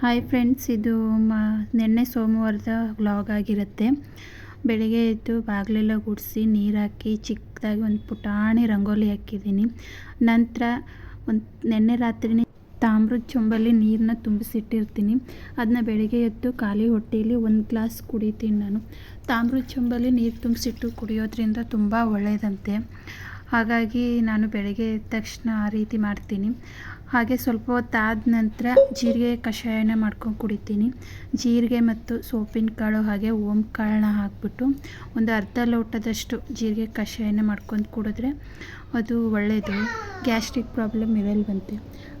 Hi friends ಇದು ಮ, ನಿನ್ನೆ ಸೋಮವಾರದ ವ್ಲಾಗ್ ಆಗಿರುತ್ತೆ. ಬೆಳಿಗ್ಗೆ ಎದ್ದು ಬಾಗಿಲೆಲ್ಲ ಗುಡಿಸಿ ನೀರು ಹಾಕಿ ಚಿಕ್ಕದಾಗಿ ಒಂದು ಪುಟಾಣಿ ರಂಗೋಲಿ ಹಾಕಿದ್ದೀನಿ. ನಂತರ ಒಂದು, ನಿನ್ನೆ ರಾತ್ರಿನೇ ತಾಮ್ರದ ಚೊಂಬಲ್ಲಿ ನೀರನ್ನ ತುಂಬಿಸಿಟ್ಟಿರ್ತೀನಿ. ಅದನ್ನ ಬೆಳಿಗ್ಗೆ ಎದ್ದು ಖಾಲಿ ಹೊಟ್ಟೆಯಲ್ಲಿ ಒಂದು ಗ್ಲಾಸ್ ಕುಡಿತೀನಿ ನಾನು. ತಾಮ್ರದ ಚೊಂಬಲ್ಲಿ ನೀರು ತುಂಬಿಸಿಟ್ಟು ಕುಡಿಯೋದ್ರಿಂದ ತುಂಬ ಒಳ್ಳೆಯದಂತೆ ಹಾಗಾಗಿ ನಾನು ಬೆಳಗ್ಗೆ ಎದ್ದ ತಕ್ಷಣ ಆ ರೀತಿ ಮಾಡ್ತೀನಿ. ಹಾಗೆ ಸ್ವಲ್ಪ ಹೊತ್ತಾದ ನಂತರ ಜೀರಿಗೆ ಕಷಾಯನ ಮಾಡ್ಕೊಂಡು ಕುಡಿತೀನಿ. ಜೀರಿಗೆ ಮತ್ತು ಸೋಪಿನ ಕಾಳು ಹಾಗೆ ಓಂ ಕಾಳನ್ನ ಹಾಕ್ಬಿಟ್ಟು ಒಂದು ಅರ್ಧ ಲೋಟದಷ್ಟು ಜೀರಿಗೆ ಕಷಾಯನ ಮಾಡ್ಕೊಂಡು ಕುಡಿದ್ರೆ ಅದು ಒಳ್ಳೆಯದು ಗ್ಯಾಸ್ಟ್ರಿಕ್ ಪ್ರಾಬ್ಲಮ್ ಇರಲ್ವಂತೆ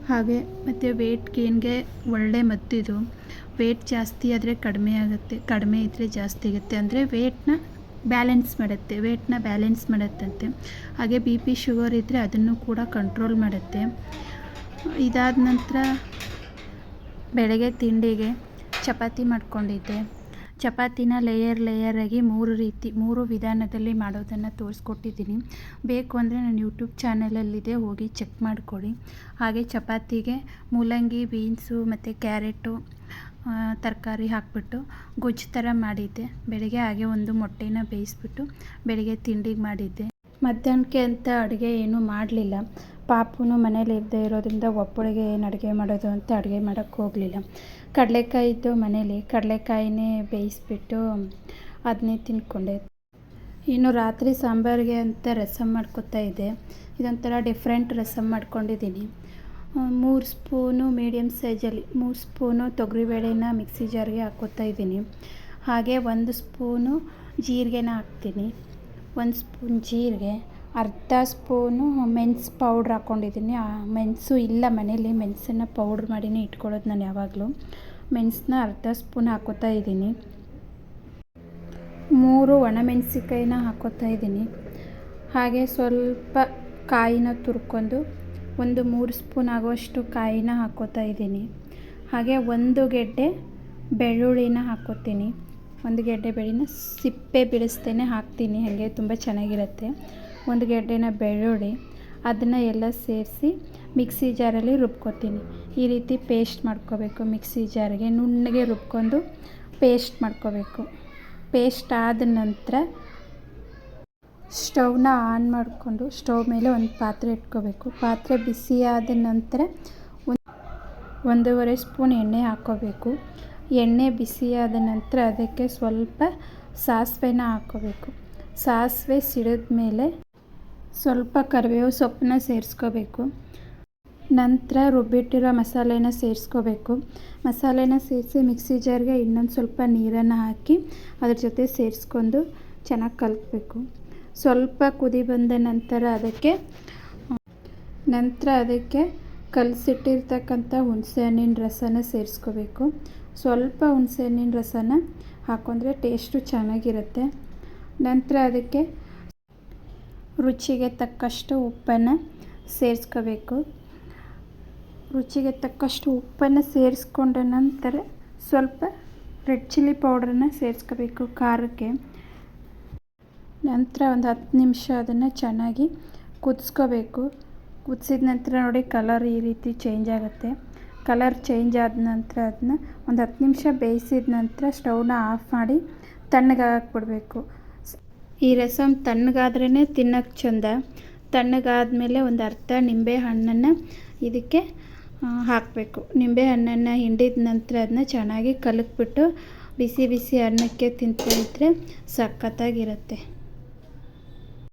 ಹಾಗೆ ಮತ್ತು ವೆಯ್ಟ್ ಗೇನ್ಗೆ ಒಳ್ಳೆ ಮದ್ದಿದು ವೆಯ್ಟ್ ಜಾಸ್ತಿ ಆದರೆ ಕಡಿಮೆ ಆಗುತ್ತೆ, ಕಡಿಮೆ ಇದ್ದರೆ ಜಾಸ್ತಿ ಆಗುತ್ತೆ. ಅಂದರೆ ವೆಯ್ಟ್ನ ಬ್ಯಾಲೆನ್ಸ್ ಮಾಡುತ್ತೆ ವೆಯ್ಟ್ನ ಬ್ಯಾಲೆನ್ಸ್ ಮಾಡುತ್ತಂತೆ. ಹಾಗೆ ಬಿ ಪಿ ಶುಗರ್ ಇದ್ದರೆ ಅದನ್ನು ಕೂಡ ಕಂಟ್ರೋಲ್ ಮಾಡುತ್ತೆ. ಇದಾದ ನಂತರ ಬೆಳಗ್ಗೆ ತಿಂಡಿಗೆ ಚಪಾತಿ ಮಾಡ್ಕೊಂಡಿದ್ದೆ. ಚಪಾತಿನ ಲೇಯರ್ ಲೇಯರಾಗಿ ಮೂರು ರೀತಿ, ಮೂರು ವಿಧಾನದಲ್ಲಿ ಮಾಡೋದನ್ನು ತೋರಿಸ್ಕೊಟ್ಟಿದ್ದೀನಿ. ಬೇಕು ಅಂದರೆ ನನ್ನ ಯೂಟ್ಯೂಬ್ ಚಾನಲಲ್ಲಿದೆ ಹೋಗಿ ಚೆಕ್ ಮಾಡಿಕೊಡಿ ಹಾಗೆ ಚಪಾತಿಗೆ ಮೂಲಂಗಿ ಬೀನ್ಸು ಮತ್ತು ಕ್ಯಾರೆಟು ತರಕಾರಿ ಹಾಕ್ಬಿಟ್ಟು ಗೊಜ್ಜು ಥರ ಮಾಡಿದ್ದೆ. ಬೆಳಗ್ಗೆ ಹಾಗೆ ಒಂದು ಮೊಟ್ಟೆನ ಬೇಯಿಸ್ಬಿಟ್ಟು ಬೆಳಗ್ಗೆ ತಿಂಡಿಗೆ ಮಾಡಿದ್ದೆ. ಮಧ್ಯಾಹ್ನಕ್ಕೆ ಅಂತ ಅಡುಗೆ ಏನೂ ಮಾಡಲಿಲ್ಲ. ಪಾಪುನು ಮನೇಲಿ ಇದ್ದೇ ಇರೋದ್ರಿಂದ ಒಪ್ಪಳಿಗೆ ಏನು ಅಡುಗೆ ಮಾಡೋದು ಅಂತ ಅಡುಗೆ ಮಾಡೋಕ್ಕೆ ಹೋಗಲಿಲ್ಲ. ಕಡಲೆಕಾಯಿ ಇದ್ದು ಮನೇಲಿ. ಕಡಲೆಕಾಯಿನೇ ಬೇಯಿಸ್ಬಿಟ್ಟು ಅದನ್ನೇ ತಿನ್ಕೊಂಡೆ. ಇನ್ನು ರಾತ್ರಿ ಸಾಂಬಾರಿಗೆ ಅಂತ ರಸಮ್ ಮಾಡ್ಕೊತಾ ಇದ್ದೆ. ಇದೊಂಥರ ಡಿಫ್ರೆಂಟ್ ರಸಮ್ ಮಾಡ್ಕೊಂಡಿದ್ದೀನಿ. ಮೂರು ಸ್ಪೂನು ಮೀಡಿಯಮ್ ಸೈಜಲ್ಲಿ ಮೂರು ಸ್ಪೂನು ತೊಗರಿಬೇಳೆನ ಮಿಕ್ಸಿ ಜಾರ್ಗೆ ಹಾಕ್ಕೋತಾ ಇದ್ದೀನಿ. ಹಾಗೆ ಒಂದು ಸ್ಪೂನು ಜೀರಿಗೆನ ಹಾಕ್ತೀನಿ. ಒಂದು ಸ್ಪೂನ್ ಜೀರಿಗೆ, ಅರ್ಧ ಸ್ಪೂನು ಮೆಣ್ಸು ಪೌಡ್ರ್ ಹಾಕ್ಕೊಂಡಿದ್ದೀನಿ. ಆ, ಮೆಣಸು ಇಲ್ಲ ಮನೇಲಿ, ಮೆಣಸನ್ನ ಪೌಡ್ರ್ ಮಾಡಿನೇ ಇಟ್ಕೊಳ್ಳೋದು ನಾನು ಯಾವಾಗಲೂ. ಮೆಣಸನ್ನ ಅರ್ಧ ಸ್ಪೂನ್ ಹಾಕ್ಕೋತಾ ಇದ್ದೀನಿ. ಮೂರು ಒಣಮೆಣಸಿಕಾಯಿನ ಹಾಕ್ಕೋತಾ ಇದ್ದೀನಿ. ಹಾಗೆ ಸ್ವಲ್ಪ ಕಾಯಿನ ತುರ್ಕೊಂಡು ಒಂದು ಮೂರು ಸ್ಪೂನ್ ಆಗುವಷ್ಟು ಕಾಯಿನ ಹಾಕ್ಕೋತಾ ಇದ್ದೀನಿ. ಹಾಗೆ ಒಂದು ಗೆಡ್ಡೆ ಬೆಳ್ಳುಳ್ಳಿನ ಹಾಕ್ಕೋತೀನಿ ಒಂದು ಗೆಡ್ಡೆ ಬೆಳಿನ ಸಿಪ್ಪೆ ಬಿಡಿಸ್ತೇನೆ, ಹಾಕ್ತೀನಿ. ಹಾಗೆ ತುಂಬ ಚೆನ್ನಾಗಿರುತ್ತೆ. ಒಂದು ಗೆಡ್ಡೆನ ಬೆಳ್ಳುಳ್ಳಿ, ಅದನ್ನು ಎಲ್ಲ ಸೇರಿಸಿ ಮಿಕ್ಸಿ ಜಾರಲ್ಲಿ ರುಬ್ಕೊತೀನಿ. ಈ ರೀತಿ ಪೇಸ್ಟ್ ಮಾಡ್ಕೋಬೇಕು ಮಿಕ್ಸಿ ಜಾರಿಗೆ. ನುಣ್ಣಗೆ ರುಬ್ಕೊಂಡು ಪೇಸ್ಟ್ ಮಾಡ್ಕೋಬೇಕು. ಪೇಸ್ಟ್ ಆದ ನಂತರ ಸ್ಟವ್ನ ಆನ್ ಮಾಡಿಕೊಂಡು ಸ್ಟವ್ ಮೇಲೆ ಒಂದು ಪಾತ್ರೆ ಇಟ್ಕೋಬೇಕು. ಪಾತ್ರೆ ಬಿಸಿಯಾದ ನಂತರ ಒಂದು, ಒಂದೂವರೆ ಸ್ಪೂನ್ ಎಣ್ಣೆ ಹಾಕ್ಕೋಬೇಕು. ಎಣ್ಣೆ ಬಿಸಿಯಾದ ನಂತರ ಅದಕ್ಕೆ ಸ್ವಲ್ಪ ಸಾಸಿವೆನ ಹಾಕ್ಕೋಬೇಕು. ಸಾಸಿವೆ ಸಿಡಿದ ಮೇಲೆ ಸ್ವಲ್ಪ ಕರಿಬೇವು ಸೊಪ್ಪನ್ನ ಸೇರಿಸ್ಕೋಬೇಕು. ನಂತರ ರುಬ್ಬಿಟ್ಟಿರೋ ಮಸಾಲೆನ ಸೇರಿಸ್ಕೋಬೇಕು. ಮಸಾಲೆನ ಸೇರಿಸಿ ಮಿಕ್ಸಿ ಜಾರ್ಗೆ ಇನ್ನೊಂದು ಸ್ವಲ್ಪ ನೀರನ್ನು ಹಾಕಿ ಅದ್ರ ಜೊತೆ ಸೇರಿಸ್ಕೊಂಡು ಚೆನ್ನಾಗಿ ಕಲಕಬೇಕು ಸ್ವಲ್ಪ ಕುದಿ ಬಂದ ನಂತರ ಅದಕ್ಕೆ ನಂತರ ಅದಕ್ಕೆ ಕಲಸಿಟ್ಟಿರ್ತಕ್ಕಂಥ ಹುಣಸೆ ಹಣ್ಣಿನ ರಸನ ಸೇರಿಸ್ಕೋಬೇಕು. ಸ್ವಲ್ಪ ಹುಣಸೆ ಹಣ್ಣಿನ ರಸನ ಹಾಕೊಂಡ್ರೆ ಟೇಸ್ಟು ಚೆನ್ನಾಗಿರುತ್ತೆ. ನಂತರ ಅದಕ್ಕೆ ರುಚಿಗೆ ತಕ್ಕಷ್ಟು ಉಪ್ಪನ್ನು ಸೇರಿಸ್ಕೋಬೇಕು. ರುಚಿಗೆ ತಕ್ಕಷ್ಟು ಉಪ್ಪನ್ನು ಸೇರಿಸ್ಕೊಂಡ ನಂತರ ಸ್ವಲ್ಪ ರೆಡ್ ಚಿಲ್ಲಿ ಪೌಡ್ರನ್ನ ಸೇರಿಸ್ಕೋಬೇಕು ಖಾರಕ್ಕೆ. ನಂತರ ಒಂದು ಹತ್ತು ನಿಮಿಷ ಅದನ್ನು ಚೆನ್ನಾಗಿ ಕುದಿಸ್ಕೋಬೇಕು. ಕುದಿಸಿದ ನಂತರ ನೋಡಿ ಕಲರ್ ಈ ರೀತಿ ಚೇಂಜ್ ಆಗುತ್ತೆ. ಕಲರ್ ಚೇಂಜ್ ಆದ ನಂತರ ಅದನ್ನ ಒಂದು ಹತ್ತು ನಿಮಿಷ ಬೇಯಿಸಿದ ನಂತರ ಸ್ಟೌವ್ನ ಆಫ್ ಮಾಡಿ ತಣ್ಣಗಾಕ್ಬಿಡ್ಬೇಕು ಈ ರಸಮ್ ತಣ್ಣಗಾದ್ರೇ ತಿನ್ನೋಕ್ಕೆ ಚೆಂದ. ತಣ್ಣಗಾದಮೇಲೆ ಒಂದು ಅರ್ಧ ನಿಂಬೆ ಹಣ್ಣನ್ನು ಇದಕ್ಕೆ ಹಾಕಬೇಕು. ನಿಂಬೆ ಹಣ್ಣನ್ನು ಹಿಂಡಿದ ನಂತರ ಅದನ್ನ ಚೆನ್ನಾಗಿ ಕಲಕ್ಬಿಟ್ಟು ಬಿಸಿ ಬಿಸಿ ಅನ್ನಕ್ಕೆ ತಿಂತಾ ಇದ್ದರೆ ಸಖತ್ತಾಗಿರುತ್ತೆ.